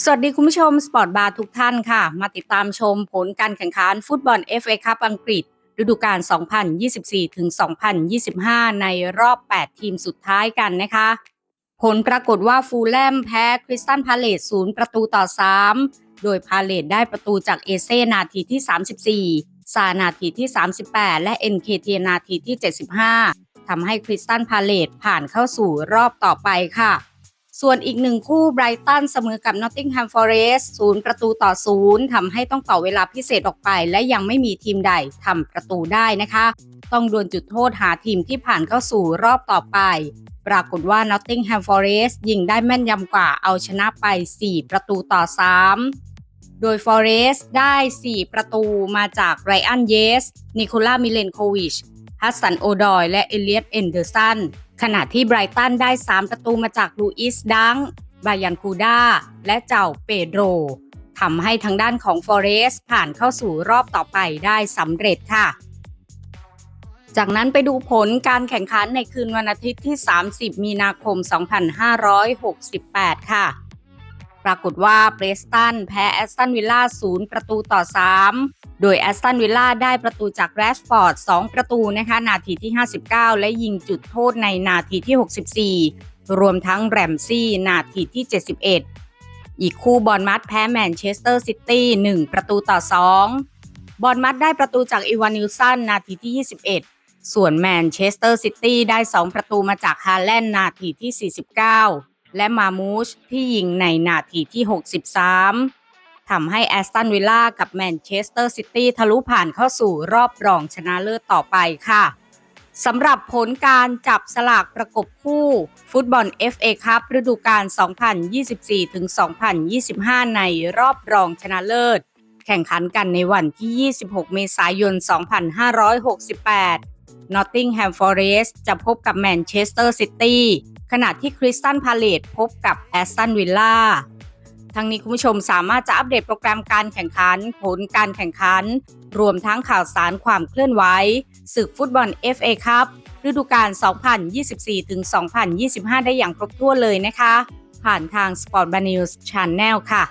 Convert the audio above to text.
สวัสดีคุณผู้ชม สปอร์ตบาร์ทุกท่านค่ะ มาติดตามชมผลการแข่งขันฟุตบอล FA คัพอังกฤษ ฤดูกาล 2024 ถึง 2025 ในรอบ 8 ทีมสุดท้ายกันนะคะ ผลปรากฏว่าฟูลแลมแพ้คริสตันพาเลต0ประตูต่อ 3 โดยพาเลตได้ประตูจากเอเซนาทีที่ 34 ซานาทีที่ 38 และ NKT นาทีที่ 75ทำให้คริสตันพาเลตผ่านเข้าสู่รอบต่อไปค่ะ ส่วนอีกหนึ่งคู่ไบรตันเสมอกับนอตติงแฮมฟอเรสต์ศูนย์ประตูต่อศูนย์ทำให้ต้องต่อเวลาพิเศษออกไป และยังไม่มีทีมใดทำประตูได้นะคะ ต้องดวลจุดโทษหาทีมที่ผ่านเข้าสู่รอบต่อไป ปรากฏว่า Nottingham Forest ยิงได้แม่นยำกว่าเอาชนะไป 4 ประตูต่อ 3โดย Forest ได้ 4 ประตูมาจากไรอันเยส นิโคล่ามิเลนโควิช ฮัสสันโอดอย และเอเลียตเอนเดอร์สัน ขณะที่ไบรตันได้ 3 ประตูมาจากลูอิสดังบายันกูด้า และเจ้าเปโดรทำให้ทางด้านของฟอเรสผ่านเข้าสู่รอบต่อไปได้สำเร็จค่ะ จากนั้นไปดูผลการแข่งขันในคืนวันอาทิตย์ที่ 30 มีนาคม 2568 ค่ะ ปรากฏว่าเบรสตันแพ้แอสตันวิลล่า0ประตูต่อ 3 โดยแอสตันวิลล่าได้ประตูจากแรชฟอร์ด 2 ประตูนะคะนาทีที่ 59 และยิงจุดโทษในนาทีที่ 64 รวมทั้งแรมซี่นาทีที่ 71 อีกคู่บอลมัดแพ้แมนเชสเตอร์ซิตี้1ประตูต่อ 2 บอลมัดได้ประตูจากอีวานิลสันนาทีที่ 21 ส่วนแมนเชสเตอร์ซิตี้ได้ 2 ประตูมาจากฮาแลนด์นาทีที่ 49 และมามูชที่ยิงในนาทีที่ 63 ทำให้แอสตันวิลล่ากับแมนเชสเตอร์ซิตี้ทะลุผ่านเข้าสู่รอบรองชนะเลิศต่อไปค่ะสำหรับผลการจับสลากประกบคู่ ฟุตบอล FA คัพฤดูกาล 2024-2025 ในรอบรองชนะเลิศ แข่งขันกันในวันที่ 26 เมษายน 2568 Nottingham Forest จะพบกับแมนเชสเตอร์ซิตี้ ขณะที่คริสตันพาเลตพบกับแอสตันวิลล่าทางนี้คุณผู้ชมสามารถจะอัปเดตโปรแกรมการแข่งขัน ผลการแข่งขัน รวมทั้งข่าวสารความเคลื่อนไหวศึกฟุตบอล FA ครับฤดูกาล 2024-2025 ได้อย่างครบถ้วนเลยนะคะ ผ่านทาง Sport b a News Channel ค่ะ